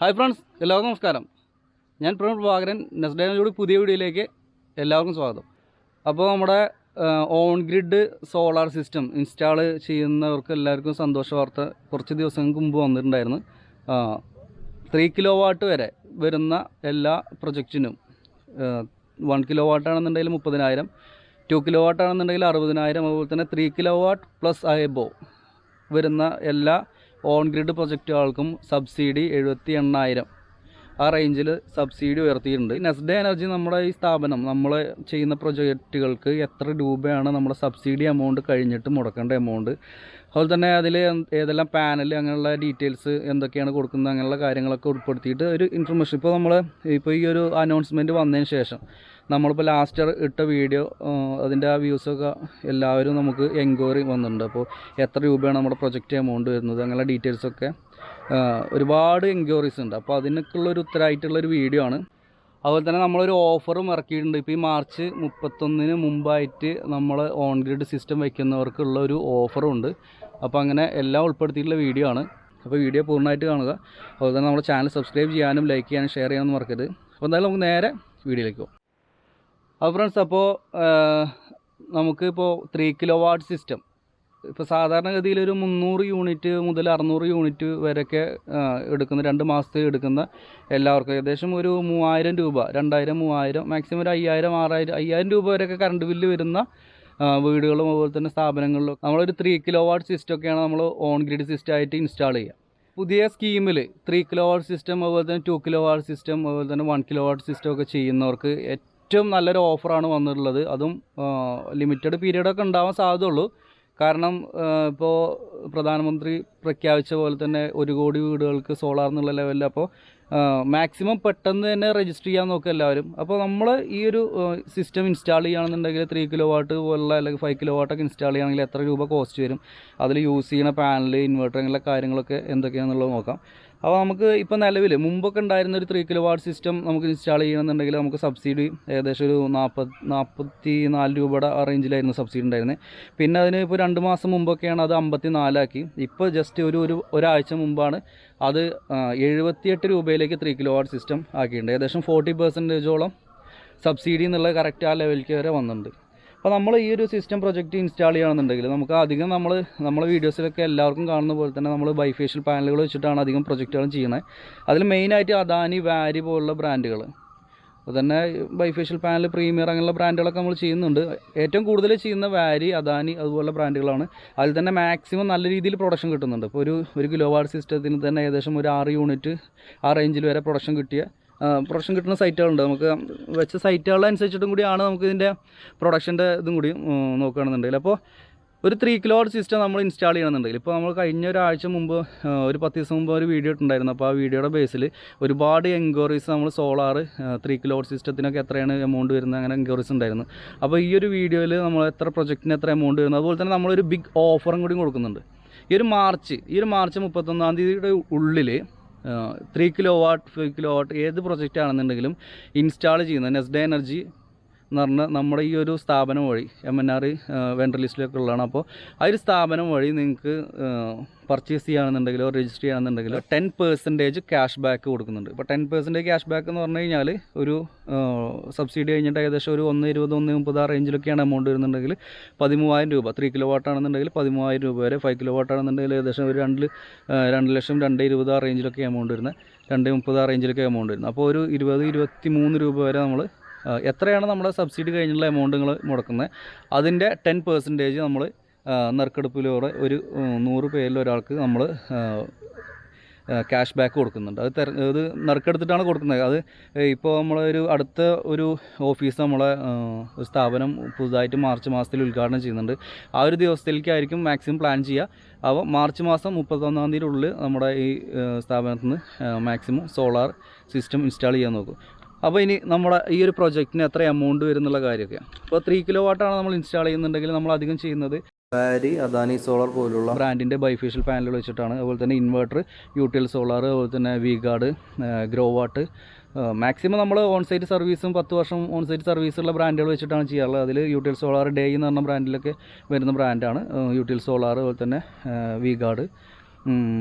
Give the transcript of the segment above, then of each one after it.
Hi friends എല്ലാവർക്കും നമസ്കാരം. ഞാൻ പ്രവീൺ പ്രഭാകരൻ. നെസ്ഡേനോട് പുതിയ വീഡിയോയിലേക്ക് എല്ലാവർക്കും സ്വാഗതം. അപ്പോൾ നമ്മുടെ on grid solar system install ചെയ്യുന്നവർക്ക് എല്ലാവർക്കും സന്തോഷ വാർത്ത കുറച്ച് ദിവസങ്ങൾക്ക് മുമ്പ് വന്നിട്ടുണ്ടായിരുന്നു. ത്രീ കിലോ വാട്ട് വരെ വരുന്ന എല്ലാ പ്രൊജക്റ്റിനും വൺ കിലോ വാട്ടാണെന്നുണ്ടെങ്കിൽ മുപ്പതിനായിരം ടു കിലോ വാട്ടാണെന്നുണ്ടെങ്കിൽ അറുപതിനായിരം അതുപോലെ തന്നെ ത്രീ കിലോ വാട്ട് പ്ലസ് അയബോ വരുന്ന എല്ലാ ഓൺ ഗ്രിഡ് പ്രൊജക്റ്റുകൾക്കും സബ്സിഡി എഴുപത്തി എണ്ണായിരം ആ റേഞ്ചിൽ സബ്സിഡി ഉയർത്തിയിട്ടുണ്ട്. നെസ്ഡേ എനർജി നമ്മുടെ ഈ സ്ഥാപനം നമ്മൾ ചെയ്യുന്ന പ്രൊജക്റ്റുകൾക്ക് എത്ര രൂപയാണ് നമ്മുടെ സബ്സിഡി എമൗണ്ട് കഴിഞ്ഞിട്ട് മുടക്കേണ്ട എമൗണ്ട്? അതുപോലെ തന്നെ അതിൽ ഏതെല്ലാം പാനൽ അങ്ങനെയുള്ള ഡീറ്റെയിൽസ് എന്തൊക്കെയാണ് കൊടുക്കുന്നത് അങ്ങനെയുള്ള കാര്യങ്ങളൊക്കെ ഉൾപ്പെടുത്തിയിട്ട് ഒരു ഇൻഫർമേഷൻ ഇപ്പോൾ നമ്മൾ ഇപ്പോൾ ഈ ഒരു അനൗൺസ്മെന്റ് വന്നതിന് ശേഷം നമ്മളിപ്പോൾ ലാസ്റ്റ് ഇട്ട വീഡിയോ അതിന്റെ ആ വ്യൂസൊക്കെ എല്ലാവരും നമുക്ക് എൻക്വയറി വന്നിട്ടുണ്ട്. അപ്പോൾ എത്ര രൂപയാണ് നമ്മുടെ പ്രൊജക്റ്റ് എമൗണ്ട് വരുന്നത്? അങ്ങനെയുള്ള ഡീറ്റെയിൽസൊക്കെ ഒരുപാട് എൻക്വയറീസ് ഉണ്ട്. അപ്പോൾ അതിനൊക്കെയുള്ള ഒരു ഉത്തരമായിട്ടുള്ളൊരു വീഡിയോ ആണ്. അതുപോലെ തന്നെ നമ്മളൊരു ഓഫറും ഇറക്കിയിട്ടുണ്ട്. ഇപ്പോൾ ഈ മാർച്ച് മുപ്പത്തൊന്നിന് മുമ്പായിട്ട് നമ്മൾ ഓൺ ഗ്രിഡ് സിസ്റ്റം വയ്ക്കുന്നവർക്കുള്ള ഒരു ഓഫറും ഉണ്ട്. അപ്പോൾ അങ്ങനെ എല്ലാം ഉൾപ്പെടുത്തിയിട്ടുള്ള വീഡിയോ ആണ്. അപ്പോൾ വീഡിയോ പൂർണമായിട്ട് കാണുക. അതുപോലെ തന്നെ നമ്മുടെ ചാനൽ സബ്സ്ക്രൈബ് ചെയ്യാനും ലൈക്ക് ചെയ്യാനും ഷെയർ ചെയ്യാനും മറക്കരുത്. അപ്പോൾ എന്തായാലും നമുക്ക് നേരെ വീഡിയോയിലേക്ക് പോകും അപ്പോൾ ഫ്രണ്ട്സ് അപ്പോൾ നമുക്കിപ്പോൾ ത്രീ കിലോ വാട്ട് സിസ്റ്റം ഇപ്പോൾ സാധാരണഗതിയിൽ ഒരു മുന്നൂറ് യൂണിറ്റ് മുതൽ അറുന്നൂറ് യൂണിറ്റ് വരെയൊക്കെ എടുക്കുന്ന രണ്ട് മാസത്തിൽ എടുക്കുന്ന എല്ലാവർക്കും ഏകദേശം ഒരു മൂവായിരം രൂപ രണ്ടായിരം മൂവായിരം മാക്സിമം ഒരു അയ്യായിരം ആറായിരം അയ്യായിരം രൂപ വരെയൊക്കെ കറണ്ട് ബില്ല് വരുന്ന വീടുകളും അതുപോലെ തന്നെ സ്ഥാപനങ്ങളിലും നമ്മളൊരു ത്രീ കിലോ വാട്ട് സിസ്റ്റം ഒക്കെയാണ് നമ്മൾ ഓൺ ഗ്രിഡ് സിസ്റ്റം ആയിട്ട് ഇൻസ്റ്റാൾ ചെയ്യുക. പുതിയ സ്കീമിൽ ത്രീ കിലോ വാട്ട് സിസ്റ്റം അതുപോലെ തന്നെ ടു കിലോ വാട്ട് സിസ്റ്റം അതുപോലെ തന്നെ വൺ കിലോ വാട്ട് സിസ്റ്റം ഒക്കെ ചെയ്യുന്നവർക്ക് ഏറ്റവും നല്ലൊരു ഓഫറാണ് വന്നിട്ടുള്ളത്. അതും ലിമിറ്റഡ് പീരീഡൊക്കെ ഉണ്ടാവാൻ സാധ്യതയുള്ളൂ. കാരണം ഇപ്പോൾ പ്രധാനമന്ത്രി പ്രഖ്യാപിച്ച പോലെ തന്നെ ഒരു കോടി വീടുകൾക്ക് സോളാർ എന്നുള്ള ലെവലിൽ അപ്പോൾ മാക്സിമം പെട്ടെന്ന് തന്നെ രജിസ്റ്റർ ചെയ്യാൻ നോക്കുക എല്ലാവരും. അപ്പോൾ നമ്മൾ ഈ ഒരു സിസ്റ്റം ഇൻസ്റ്റാൾ ചെയ്യുകയാണെന്നുണ്ടെങ്കിൽ ത്രീ കിലോ വാട്ട് പോലുള്ള അല്ലെങ്കിൽ ഫൈവ് കിലോ വാട്ടൊക്കെ ഇൻസ്റ്റാൾ ചെയ്യുകയാണെങ്കിൽ എത്ര രൂപ കോസ്റ്റ് വരും? അതിൽ യൂസ് ചെയ്യുന്ന പാനൽ ഇൻവെർട്ടർ അങ്ങനെയുള്ള കാര്യങ്ങളൊക്കെ എന്തൊക്കെയാണെന്നുള്ളത് നോക്കാം. അപ്പോൾ നമുക്ക് ഇപ്പോൾ നിലവിൽ മുമ്പൊക്കെ ഉണ്ടായിരുന്ന ഒരു ത്രീ കിലോ വാട്ട് സിസ്റ്റം നമുക്ക് ഇൻസ്റ്റാൾ ചെയ്യണമെന്നുണ്ടെങ്കിൽ നമുക്ക് സബ്സിഡി ഏകദേശം ഒരു നാൽപ്പത് നാൽപ്പത്തി നാല് രൂപയുടെ ആ റേഞ്ചിലായിരുന്നു സബ്സിഡി ഉണ്ടായിരുന്നത് പിന്നെ അതിന് ഇപ്പോൾ രണ്ട് മാസം മുമ്പൊക്കെയാണ് അത് അമ്പത്തി നാലാക്കി ഇപ്പോൾ ജസ്റ്റ് ഒരു ഒരു ഒരാഴ്ച മുമ്പാണ് അത് എഴുപത്തിയെട്ട് രൂപയിലേക്ക് ത്രീ കിലോ വാട്ട് സിസ്റ്റം ആക്കിയിട്ടുണ്ട്. ഏകദേശം ഫോർട്ടി പെർസെന്റേജോളം സബ്സിഡി എന്നുള്ള കറക്റ്റ് ആ ലെവലിലേക്ക് വരെ വന്നിട്ടുണ്ട്. അപ്പോൾ നമ്മൾ ഈ ഒരു സിസ്റ്റം പ്രൊജക്റ്റ് ഇൻസ്റ്റാൾ ചെയ്യുകയാണെന്നുണ്ടെങ്കിൽ നമുക്ക് അധികം നമ്മൾ നമ്മുടെ വീഡിയോസിലൊക്കെ എല്ലാവർക്കും കാണുന്ന പോലെ തന്നെ നമ്മൾ ബൈഫേഷ്യൽ പാനലുകൾ വെച്ചിട്ടാണ് അധികം പ്രൊജക്റ്റുകളും ചെയ്യുന്നത്. അതിൽ മെയിനായിട്ട് അദാനി വാരി പോലുള്ള ബ്രാൻഡുകൾ അപ്പോൾ തന്നെ ബൈഫേഷ്യൽ പാനൽ പ്രീമിയർ അങ്ങനെയുള്ള ബ്രാൻഡുകളൊക്കെ നമ്മൾ ചെയ്യുന്നുണ്ട്. ഏറ്റവും കൂടുതൽ ചെയ്യുന്ന വാരി അദാനി അതുപോലുള്ള ബ്രാൻഡുകളാണ് അതിൽ തന്നെ മാക്സിമം നല്ല രീതിയിൽ പ്രൊഡക്ഷൻ കിട്ടുന്നുണ്ട്. ഇപ്പോൾ ഒരു ഒരു കിലോ വാട്ട് സിസ്റ്റത്തിന് തന്നെ ഏകദേശം ഒരു ആറ് യൂണിറ്റ് ആ റേഞ്ചിൽ വരെ പ്രൊഡക്ഷൻ കിട്ടിയ പ്രൊഡക്ഷൻ കിട്ടുന്ന സൈറ്റുകളുണ്ട് നമുക്ക് വെച്ച സൈറ്റുകളനുസരിച്ചിട്ടും കൂടിയാണ് നമുക്ക് ഇതിന്റെ പ്രൊഡക്ഷന്റെ ഇതും കൂടി നോക്കുകയാണെന്നുണ്ടെങ്കിൽ. അപ്പോൾ ഒരു ത്രീ കിലോ സിസ്റ്റം നമ്മൾ ഇൻസ്റ്റാൾ ചെയ്യണമെന്നുണ്ടെങ്കിൽ. ഇപ്പോൾ നമ്മൾ കഴിഞ്ഞ ഒരാഴ്ച മുമ്പ് ഒരു പത്ത് ദിവസം മുമ്പ് ഒരു വീഡിയോ ഇട്ടുണ്ടായിരുന്നു അപ്പോൾ ആ വീഡിയോയുടെ ബേസിൽ ഒരുപാട് എൻക്വയറീസ് നമ്മൾ സോളാർ ത്രീ കിലോ സിസ്റ്റത്തിനൊക്കെ എത്രയാണ് എമൗണ്ട് വരുന്നത് അങ്ങനെ എൻക്വയറീസ് ഉണ്ടായിരുന്നു. അപ്പോൾ ഈ ഒരു വീഡിയോയിൽ നമ്മൾ എത്ര പ്രൊജക്റ്റിന് എത്ര എമൗണ്ട് വരുന്നത് അതുപോലെ തന്നെ നമ്മളൊരു ബിഗ് ഓഫറും കൂടി കൊടുക്കുന്നുണ്ട്. ഈ ഒരു മാർച്ച് ഈ ഒരു മാർച്ച് മുപ്പത്തൊന്നാം തീയതിയുടെ ഉള്ളിൽ three kilo watt five kilo watt ഏത് പ്രൊജക്റ്റ് ആണെന്നുണ്ടെങ്കിലും ഇൻസ്റ്റാൾ ചെയ്യുന്ന നെസ്ഡ എനർജി എന്ന് പറഞ്ഞാൽ നമ്മുടെ ഈ ഒരു സ്ഥാപനം വഴി എം എൻ ആർ വെണ്ടർ ലിസ്റ്റിലൊക്കെ ഉള്ളതാണ്. അപ്പോൾ ആ ഒരു സ്ഥാപനം വഴി നിങ്ങൾക്ക് പർച്ചേസ് ചെയ്യുകയാണെന്നുണ്ടെങ്കിലോ രജിസ്റ്റർ ചെയ്യുകയാണെന്നുണ്ടെങ്കിലോ ടെൻ പെർസെന്റേജ് ക്യാഷ് ബാക്ക് കൊടുക്കുന്നുണ്ട്. ഇപ്പോൾ ടെൻ പെർസെന്റേജ് ക്യാഷ് ബാക്ക് എന്ന് പറഞ്ഞു കഴിഞ്ഞാൽ ഒരു സബ്സിഡി കഴിഞ്ഞിട്ട് ഏകദേശം ഒരു ഒന്ന് ഇരുപത് ഒന്ന് മുപ്പത് ആ റേഞ്ചിലൊക്കെയാണ് എമൗണ്ട് വരുന്നുണ്ടെങ്കിൽ പതിമൂവായിരം രൂപ. ത്രീ കിലോ വാട്ടാണെന്നുണ്ടെങ്കിൽ പതിമൂവായിരം രൂപ വരെ ഫൈവ് കിലോ വാട്ടാണെന്നുണ്ടെങ്കിൽ ഏകദേശം ഒരു രണ്ട് രണ്ട് ലക്ഷം രണ്ട് ഇരുപത് ആ റേഞ്ചിലൊക്കെ എമൗണ്ട് വരുന്നത്. രണ്ട് മുപ്പത് ആ റേഞ്ചിലൊക്കെ എമൗണ്ട് വരുന്നത്. അപ്പോൾ ഒരു ഇരുപത് ഇരുപത്തി മൂന്ന് രൂപ വരെ നമ്മൾ എത്രയാണ് നമ്മുടെ സബ്സിഡി കഴിഞ്ഞുള്ള എമൗണ്ട് നിങ്ങൾ മുടക്കുന്നത്? അതിന്റെ ടെൻ പെർസെന്റേജ് നമ്മൾ നറുക്കെടുപ്പിലൂടെ ഒരു നൂറ് പേരിൽ ഒരാൾക്ക് നമ്മൾ ക്യാഷ് ബാക്ക് കൊടുക്കുന്നുണ്ട്. അത് തെര ഇത് നറുക്കെടുത്തിട്ടാണ് കൊടുക്കുന്നത്. അത് ഇപ്പോൾ നമ്മളൊരു അടുത്ത ഒരു ഓഫീസ് നമ്മളെ സ്ഥാപനം പുതുതായിട്ട് മാർച്ച് മാസത്തിൽ ഉദ്ഘാടനം ചെയ്യുന്നുണ്ട്. ആ ഒരു ദിവസത്തിലേക്കായിരിക്കും മാക്സിമം പ്ലാൻ ചെയ്യുക. അപ്പോൾ മാർച്ച് മാസം മുപ്പത്തൊന്നാം തീയതി ഉള്ളിൽ നമ്മുടെ ഈ സ്ഥാപനത്തിൽ നിന്ന് മാക്സിമം സോളാർ സിസ്റ്റം ഇൻസ്റ്റാൾ ചെയ്യാൻ നോക്കും. അപ്പോൾ ഇനി നമ്മുടെ ഈ ഒരു പ്രൊജക്റ്റിന് എത്ര എമൗണ്ട് വരും എന്നുള്ള കാര്യമൊക്കെ. അപ്പോൾ ത്രീ കിലോ വാട്ടാണ് നമ്മൾ ഇൻസ്റ്റാൾ ചെയ്യുന്നുണ്ടെങ്കിൽ നമ്മൾ അധികം ചെയ്യുന്നത് ബാരി അദാനി സോളാർ പോലുള്ള ബ്രാൻഡിന്റെ ബൈഫേഷ്യൽ പാനലുകൾ വെച്ചിട്ടാണ്. അതുപോലെ തന്നെ ഇൻവെർട്ടർ യൂട്ടിൽ സോളാർ അതുപോലെ തന്നെ V guard Growatt maximum നമ്മൾ ഓൺ സൈറ്റ് സർവീസും പത്ത് വർഷം ഓൺ സൈറ്റ് സർവീസുള്ള ബ്രാൻഡുകൾ വെച്ചിട്ടാണ് ചെയ്യാറുള്ളത്. അതിൽ യൂട്ടിൽ സോളാർ ഡേ എന്ന് പറഞ്ഞ ബ്രാൻഡിലൊക്കെ വരുന്ന ബ്രാൻഡാണ് യൂട്ടിൽ സോളാർ അതുപോലെ തന്നെ V guard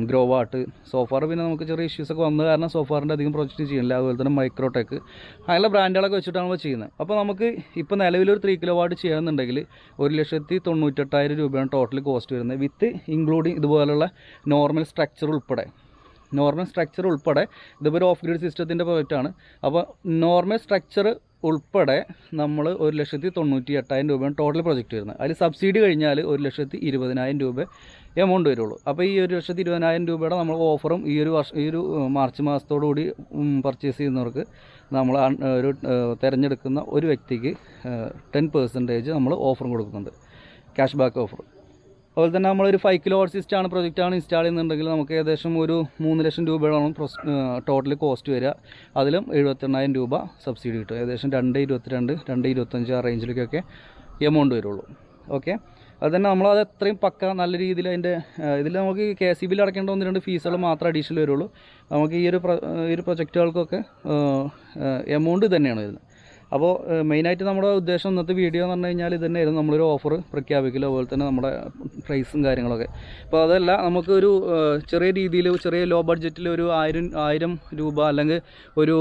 Growatt Sofar പിന്നെ നമുക്ക് ചെറിയ ഇഷ്യൂസ് ഒക്കെ വന്നത് കാരണം സോഫാറിന്റെ അധികം പ്രൊജക്റ്റ് ചെയ്യുന്നില്ല അതുപോലെ തന്നെ മൈക്രോടെക് അങ്ങനെയുള്ള ബ്രാൻഡുകളൊക്കെ വെച്ചിട്ടാണ് നമ്മൾ ചെയ്യുന്നത്. അപ്പോൾ നമുക്ക് ഇപ്പോൾ നിലവിലൊരു ത്രീ കിലോ വാട്ട് ചെയ്യണമെന്നുണ്ടെങ്കിൽ ഒരു ലക്ഷത്തി തൊണ്ണൂറ്റെട്ടായിരം രൂപയാണ് ടോട്ടൽ കോസ്റ്റ് വരുന്നത്. വിത്ത് ഇൻക്ലൂഡിങ് ഇതുപോലുള്ള നോർമൽ സ്ട്രക്ചർ ഉൾപ്പെടെ. നോർമൽ സ്ട്രക്ചർ ഉൾപ്പെടെ ഇതിപ്പോൾ ഒരു ഓഫ് ഗ്രീഡ് സിസ്റ്റത്തിന്റെ പ്രൊജക്റ്റാണ് അപ്പോൾ നോർമൽ സ്ട്രക്ചർ ഉൾപ്പെടെ നമ്മൾ ഒരു ലക്ഷത്തി തൊണ്ണൂറ്റി എട്ടായിരം രൂപയാണ് ടോട്ടൽ പ്രൊജക്റ്റ് വരുന്നത്. അതിൽ സബ്സിഡി കഴിഞ്ഞാൽ ഒരു ലക്ഷത്തി ഇരുപതിനായിരം രൂപ എമൗണ്ട് വരുള്ളൂ. അപ്പോൾ ഈ ഒരു ലക്ഷത്തി ഇരുപതിനായിരം രൂപയുടെ നമ്മൾ ഓഫറും ഈ ഒരു വർഷം ഈ ഒരു മാർച്ച് മാസത്തോടു കൂടി പർച്ചേസ് ചെയ്യുന്നവർക്ക് നമ്മൾ ഒരു തിരഞ്ഞെടുക്കുന്ന ഒരു വ്യക്തിക്ക് ടെൻ പെർസെന്റേജ് നമ്മൾ ഓഫറും കൊടുക്കുന്നുണ്ട്. ക്യാഷ് ബാക്ക് ഓഫർ അതുപോലെ തന്നെ നമ്മളൊരു ഫൈവ് കിലോ വാട്ട് സിസ്റ്റാണ് പ്രൊജക്റ്റാണ് ഇൻസ്റ്റാൾ ചെയ്യുന്നുണ്ടെങ്കിൽ നമുക്ക് ഏകദേശം ഒരു മൂന്ന് ലക്ഷം രൂപയോളം ടോട്ടൽ കോസ്റ്റ് വരിക. അതിലും എഴുപത്തെണ്ണായിരം രൂപ സബ്സിഡി കിട്ടും. ഏകദേശം രണ്ട് ഇരുപത്തിരണ്ട് രണ്ട് ഇരുപത്തഞ്ച് ആ റേഞ്ചിലേക്കൊക്കെ എമൗണ്ട് വരുള്ളൂ. ഓക്കെ അത് തന്നെ അത് എത്രയും പക്ക നല്ല രീതിയിൽ അതിന്റെ ഇതിൽ നമുക്ക് കെ സി ബിയിൽ അടയ്ക്കേണ്ട ഒന്ന് രണ്ട് ഫീസുകൾ മാത്രമേ അഡീഷണൽ വരുള്ളൂ. നമുക്ക് ഈ ഒരു ഈ ഒരു പ്രൊജക്റ്റുകൾക്കൊക്കെ എമൗണ്ട് തന്നെയാണ് വരുന്നത്. അപ്പോൾ മെയിനായിട്ട് നമ്മുടെ ഉദ്ദേശം ഇന്നത്തെ വീഡിയോ എന്ന് പറഞ്ഞു കഴിഞ്ഞാൽ ഇതന്നെയായിരുന്നു. തന്നെയായിരുന്നു നമ്മളൊരു ഓഫർ പ്രഖ്യാപിക്കില്ല അതുപോലെ തന്നെ നമ്മുടെ പ്രൈസും കാര്യങ്ങളൊക്കെ. അപ്പോൾ അതല്ല നമുക്കൊരു ചെറിയ രീതിയിൽ ചെറിയ ലോ ബഡ്ജറ്റിൽ ഒരു ആയിരം ആയിരം രൂപ അല്ലെങ്കിൽ ഒരു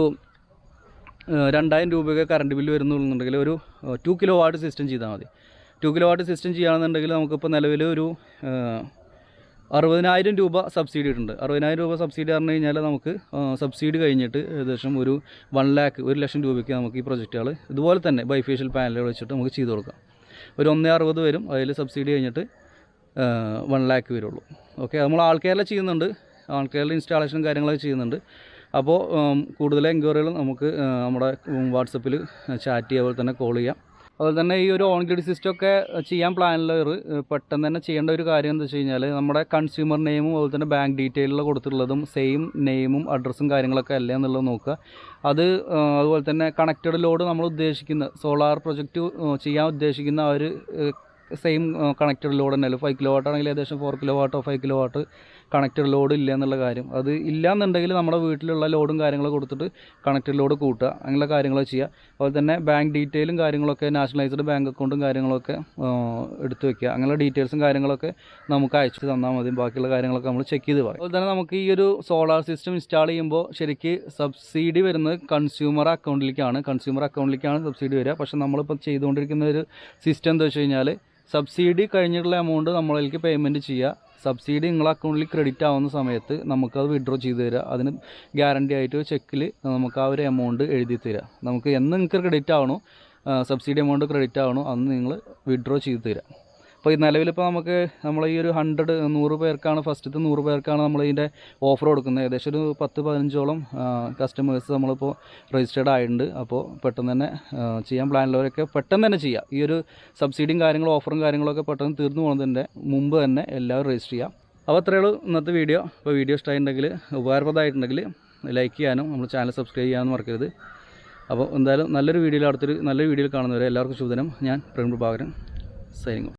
രണ്ടായിരം രൂപയൊക്കെ കറണ്ട് ബില്ല് വരുന്നുണ്ടെങ്കിൽ ഒരു ടു കിലോ വാട്ട് സിസ്റ്റം ചെയ്താൽ മതി. ടു കിലോ വാട്ട് സിസ്റ്റം ചെയ്യുകയാണെന്നുണ്ടെങ്കിൽ നമുക്കിപ്പോൾ നിലവിൽ ഒരു അറുപതിനായിരം രൂപ സബ്സിഡി ഉണ്ട് അറുപതിനായിരം രൂപ സബ്സിഡി പറഞ്ഞു കഴിഞ്ഞാൽ നമുക്ക് സബ്സിഡി കഴിഞ്ഞിട്ട് ഏകദേശം ഒരു വൺ ലാക്ക് ഒരു ലക്ഷം രൂപയ്ക്ക് നമുക്ക് ഈ പ്രൊജക്റ്റുകൾ ഇതുപോലെ തന്നെ ബൈഫേഷ്യൽ പാനലുകൾ വെച്ചിട്ട് നമുക്ക് ചെയ്ത് കൊടുക്കാം. ഒരു ഒന്നേ അറുപത് വരും. അതിൽ സബ്സിഡി കഴിഞ്ഞിട്ട് വൺ ലാക്ക് വരുള്ളൂ. ഓക്കെ നമ്മൾ ആൾക്കാരിലെ ചെയ്യുന്നുണ്ട്. ആൾക്കാരിൽ ഇൻസ്റ്റാളേഷൻ കാര്യങ്ങളൊക്കെ ചെയ്യുന്നുണ്ട്. അപ്പോൾ കൂടുതൽ എൻക്വയറികൾ നമുക്ക് നമ്മുടെ വാട്സപ്പിൽ ചാറ്റ് ചെയ്യുക അതുപോലെ തന്നെ കോൾ ചെയ്യാം. അതുപോലെ തന്നെ ഈ ഒരു ഓൺ ഗ്രിഡ് സിസ്റ്റം ഒക്കെ ചെയ്യാൻ പ്ലാനുള്ളവർ പെട്ടെന്ന് തന്നെ ചെയ്യേണ്ട ഒരു കാര്യം എന്താ വെച്ച് കഴിഞ്ഞാൽ നമ്മുടെ കൺസ്യൂമർ നെയിമും അതുപോലെ തന്നെ ബാങ്ക് ഡീറ്റെയിലുള്ള കൊടുത്തിട്ടുള്ളതും സെയിം നെയിമും അഡ്രസ്സും കാര്യങ്ങളൊക്കെ അല്ലേ എന്നുള്ളത് നോക്കുക. അത് അതുപോലെ തന്നെ കണക്റ്റഡ് ലോഡ് നമ്മൾ ഉദ്ദേശിക്കുന്ന സോളാർ പ്രൊജക്റ്റ് ചെയ്യാൻ ഉദ്ദേശിക്കുന്ന ആ ഒരു സെയിം കണക്റ്റഡ് ലോഡ് തന്നെയല്ലോ ഫൈവ് കിലോ വാട്ട് ആണെങ്കിൽ ഏകദേശം four kilo വാട്ടോ five kilo watt connected load ഇല്ല എന്നുള്ള കാര്യം. അത് ഇല്ല എന്നുണ്ടെങ്കിൽ നമ്മുടെ വീട്ടിലുള്ള ലോഡും കാര്യങ്ങളും കൊടുത്തിട്ട് കണക്റ്റഡ് ലോഡ് കൂട്ടുക. അങ്ങനെയുള്ള കാര്യങ്ങൾ ചെയ്യുക. അതുപോലെ തന്നെ ബാങ്ക് ഡീറ്റെയിലും കാര്യങ്ങളൊക്കെ നാഷണലൈസ്ഡ് ബാങ്ക് അക്കൗണ്ടും കാര്യങ്ങളൊക്കെ എടുത്ത് വെക്കുക. അങ്ങനെയുള്ള ഡീറ്റെയിൽസും കാര്യങ്ങളൊക്കെ നമുക്ക് അയച്ചു തന്നാൽ മതി. ബാക്കിയുള്ള കാര്യങ്ങളൊക്കെ നമ്മൾ ചെക്ക് ചെയ്ത് പറയും. അതുപോലെ തന്നെ നമുക്ക് ഈ ഒരു സോളാർ സിസ്റ്റം ഇൻസ്റ്റാൾ ചെയ്യുമ്പോൾ ശരിക്ക് സബ്സിഡി വരുന്നത് കൺസ്യൂമർ അക്കൗണ്ടിലേക്കാണ് കൺസ്യൂമർ അക്കൗണ്ടിലേക്കാണ് സബ്സിഡി വരിക. പക്ഷേ നമ്മളിപ്പോൾ ചെയ്തുകൊണ്ടിരിക്കുന്ന ഒരു സിസ്റ്റം എന്താ വെച്ച് കഴിഞ്ഞാൽ സബ്സിഡി കഴിഞ്ഞിട്ടുള്ള എമൗണ്ട് നമ്മളിലേക്ക് പേയ്മെന്റ് ചെയ്യുക. സബ്സിഡി നിങ്ങളെ അക്കൗണ്ടിൽ ക്രെഡിറ്റ് ആവുന്ന സമയത്ത് നമുക്കത് വിഡ്രോ ചെയ്ത് തരിക അതിന് ഗ്യാരണ്ടി ആയിട്ട് ചെക്കിൽ നമുക്ക് ആ ഒരു എമൗണ്ട് എഴുതി തരിക നമുക്ക് എന്ന് നിങ്ങൾക്ക് ക്രെഡിറ്റ് ആവണോ സബ്സിഡി എമൗണ്ട് ക്രെഡിറ്റ് ആവണോ അന്ന് നിങ്ങൾ വിഡ്രോ ചെയ്ത് തരിക അപ്പോൾ ഈ നിലവിലിപ്പോൾ നമുക്ക് നമ്മൾ ഈ ഒരു ഹൺഡ്രഡ് നൂറ് പേർക്കാണ് ഫസ്റ്റത്തെ നൂറ് പേർക്കാണ് നമ്മൾ ഇതിന്റെ ഓഫർ കൊടുക്കുന്നത്. ഏകദേശം ഒരു പത്ത് പതിനഞ്ചോളം കസ്റ്റമേഴ്സ് നമ്മളിപ്പോൾ രജിസ്റ്റേർഡ് ആയിട്ടുണ്ട്. അപ്പോൾ പെട്ടെന്ന് തന്നെ ചെയ്യാൻ പ്ലാനുള്ളവരൊക്കെ പെട്ടെന്ന് തന്നെ ചെയ്യാം. ഈ ഒരു സബ്സിഡിയും കാര്യങ്ങളും ഓഫറും കാര്യങ്ങളൊക്കെ പെട്ടെന്ന് തീർന്നു പോകുന്നതിന്റെ മുമ്പ് തന്നെ എല്ലാവരും രജിസ്റ്റർ ചെയ്യാം. അപ്പോൾ അത്രയേ ഉള്ളൂ ഇന്നത്തെ വീഡിയോ അപ്പോൾ വീഡിയോ ഇഷ്ടമായിട്ടുണ്ടെങ്കിൽ ഉപകാരപ്രദമായിട്ടുണ്ടെങ്കിൽ ലൈക്ക് ചെയ്യാനും നമ്മൾ ചാനൽ സബ്സ്ക്രൈബ് ചെയ്യാനും മറക്കരുത്. അപ്പോൾ എന്തായാലും നല്ലൊരു വീഡിയോയിൽ അടുത്തൊരു നല്ലൊരു വീഡിയോയിൽ കാണുന്നവരെ എല്ലാവർക്കും ശുഭദിനം. ഞാൻ പ്രേം പ്രഭാകരൻ സൈനിങ്